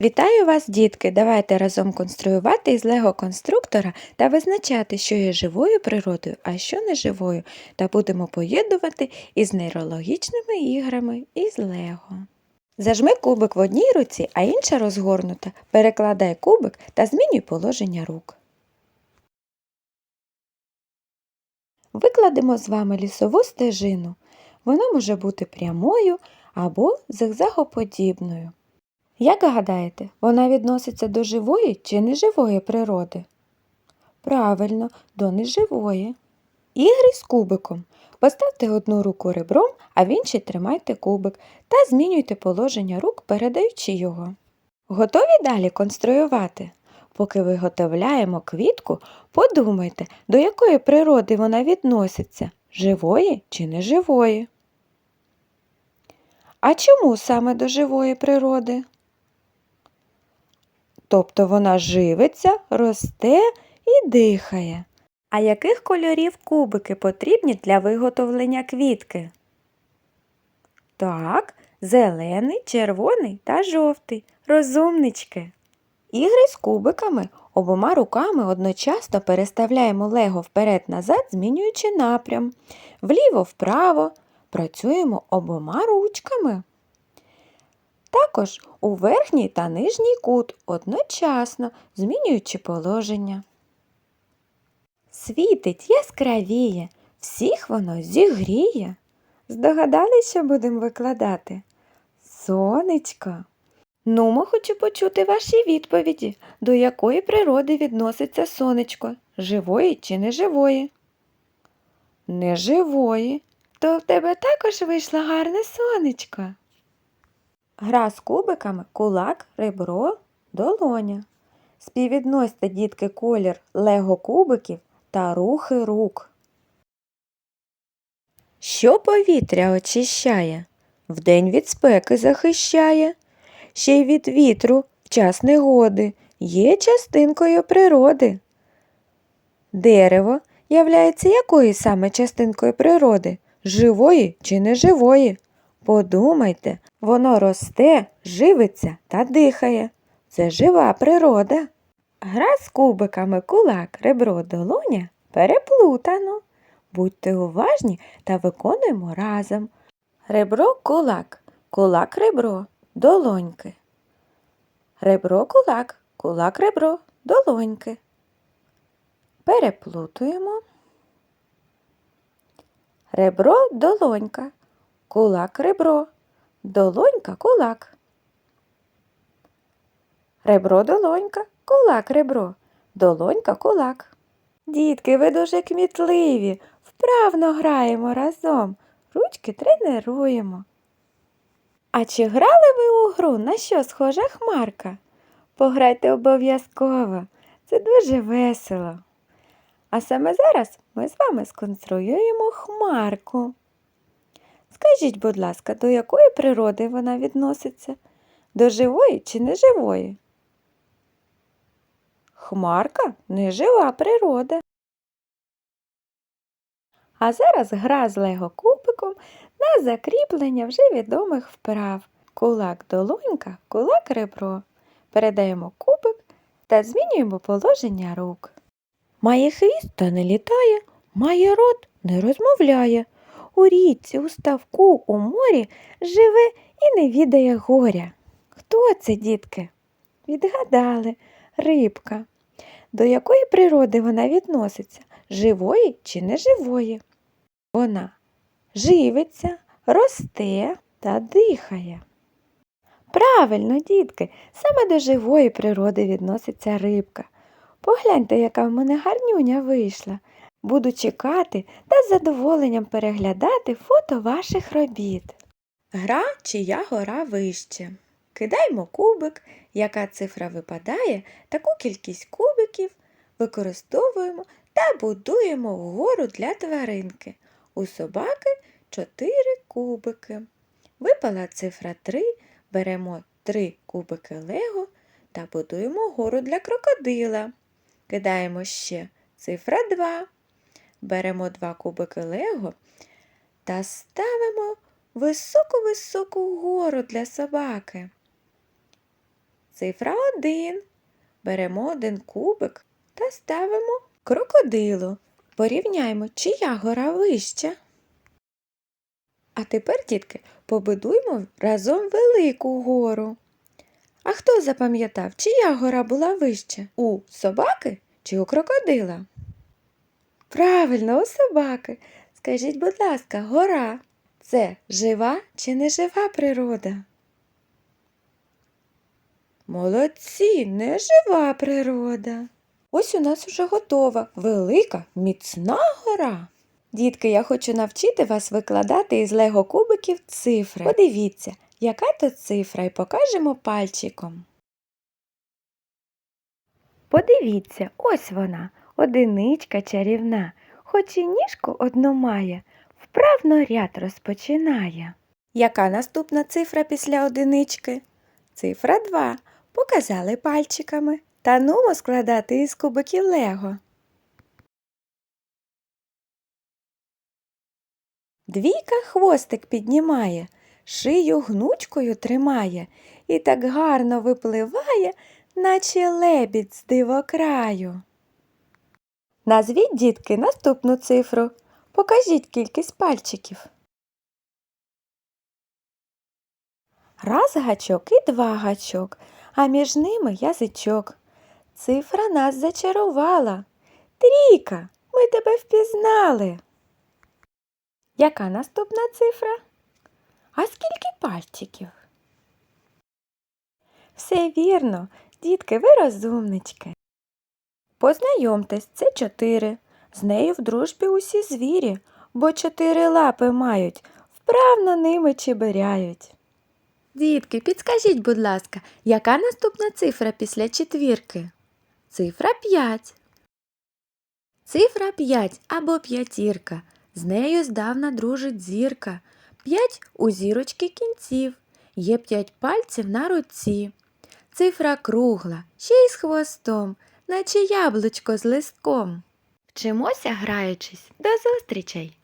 Вітаю вас, дітки! Давайте разом конструювати із лего-конструктора та визначати, що є живою природою, а що не живою, та будемо поєднувати із нейрологічними іграми із лего. Зажми кубик в одній руці, а інша розгорнута. Перекладай кубик та змінюй положення рук. Викладемо з вами лісову стежину. Вона може бути прямою або зигзагоподібною. Як гадаєте, вона відноситься до живої чи неживої природи? Правильно, до неживої. Ігри з кубиком. Поставте одну руку ребром, а в іншій тримайте кубик та змінюйте положення рук, передаючи його. Готові далі конструювати? Поки виготовляємо квітку, подумайте, до якої природи вона відноситься живої чи неживої. А чому саме до живої природи? Тобто вона живиться, росте і дихає. А яких кольорів кубики потрібні для виготовлення квітки? Так, зелений, червоний та жовтий. Розумнички. Ігри з кубиками обома руками одночасно переставляємо лего вперед-назад, змінюючи напрям. Вліво-вправо працюємо обома ручками. Також у верхній та нижній кут одночасно змінюючи положення. Світить яскравіє, всіх воно зігріє. Здогадались, що будемо викладати? Сонечко. Нумо хочу почути ваші відповіді, до якої природи відноситься сонечко, живої чи неживої? Неживої. То в тебе також вийшло гарне сонечко. Гра з кубиками кулак, ребро, долоня. Співвідносьте дітки колір лего кубиків та рухи рук. Що повітря очищає? Вдень від спеки захищає, ще й від вітру в час негоди є частинкою природи. Дерево являється якою саме частинкою природи? Живої чи неживої? Подумайте, воно росте, живиться та дихає. Це жива природа. Гра з кубиками кулак, ребро, долоня переплутано. Будьте уважні та виконуємо разом. Ребро кулак, кулак ребро, долоньки. Ребро кулак, кулак ребро, долоньки. Переплутуємо. Ребро долонька, кулак ребро, долонька кулак. Ребро долонька, кулак ребро, долонька кулак. Дітки, ви дуже кмітливі, вправно граємо разом, ручки тренуємо. А чи грали ви у гру, на що схожа хмарка? Пограйте обов'язково, це дуже весело. А саме зараз ми з вами сконструюємо хмарку. Скажіть, будь ласка, до якої природи вона відноситься? До живої чи неживої? Хмарка нежива природа. А зараз гра з лего кубиком на закріплення вже відомих вправ. Кулак долонька, кулак ребро. Передаємо кубик та змінюємо положення рук. Має хвіст та не літає, має рот не розмовляє. У річці, у ставку, у морі живе і не відає горя. Хто це, дітки? Відгадали, рибка. До якої природи вона відноситься? Живої чи неживої? Вона живиться, росте та дихає. Правильно, дітки, саме до живої природи відноситься рибка. Погляньте, яка в мене гарнюня вийшла. Буду чекати та з задоволенням переглядати фото ваших робіт. Гра чия гора вище. Кидаємо кубик, яка цифра випадає, таку кількість кубиків використовуємо та будуємо гору для тваринки. У собаки 4 кубики. Випала цифра 3, беремо 3 кубики лего та будуємо гору для крокодила. Кидаємо ще цифра 2. Беремо 2 кубики лего та ставимо високу-високу гору для собаки. Цифра 1. Беремо один кубик та ставимо крокодилу. Порівняймо, чия гора вища. А тепер, дітки, побудуймо разом велику гору. А хто запам'ятав, чия гора була вища? У собаки чи у крокодила? Правильно, у собаки. Скажіть, будь ласка, гора це жива чи нежива природа? Молодці, нежива природа. Ось у нас уже готова велика, міцна гора. Дітки, я хочу навчити вас викладати із лего кубиків цифри. Подивіться, яка то цифра, і покажемо пальчиком. Подивіться, ось вона, одиничка чарівна, хоч і ніжку одну має, вправно ряд розпочинає. Яка наступна цифра після одинички? Цифра 2. Показали пальчиками. Та нумо складати із кубиків Лего. Двійка хвостик піднімає, шию гнучкою тримає і так гарно випливає, наче лебідь з дивокраю. Назвіть, дітки, наступну цифру. Покажіть кількість пальчиків. Раз гачок і два гачок, а між ними язичок. Цифра нас зачарувала. Трійка, ми тебе впізнали. Яка наступна цифра? А скільки пальчиків? Все вірно, дітки, ви розумнички. Познайомтесь, це чотири. З нею в дружбі усі звірі, бо чотири лапи мають, вправно ними чибиряють. Дітки, підскажіть, будь ласка, яка наступна цифра після четвірки? Цифра 5. Цифра 5 або п'ятірка. З нею здавна дружить зірка. П'ять у зірочки кінців. Є п'ять пальців на руці. Цифра кругла, ще й з хвостом, наче яблучко з листком. Вчимося, граючись. До зустрічей!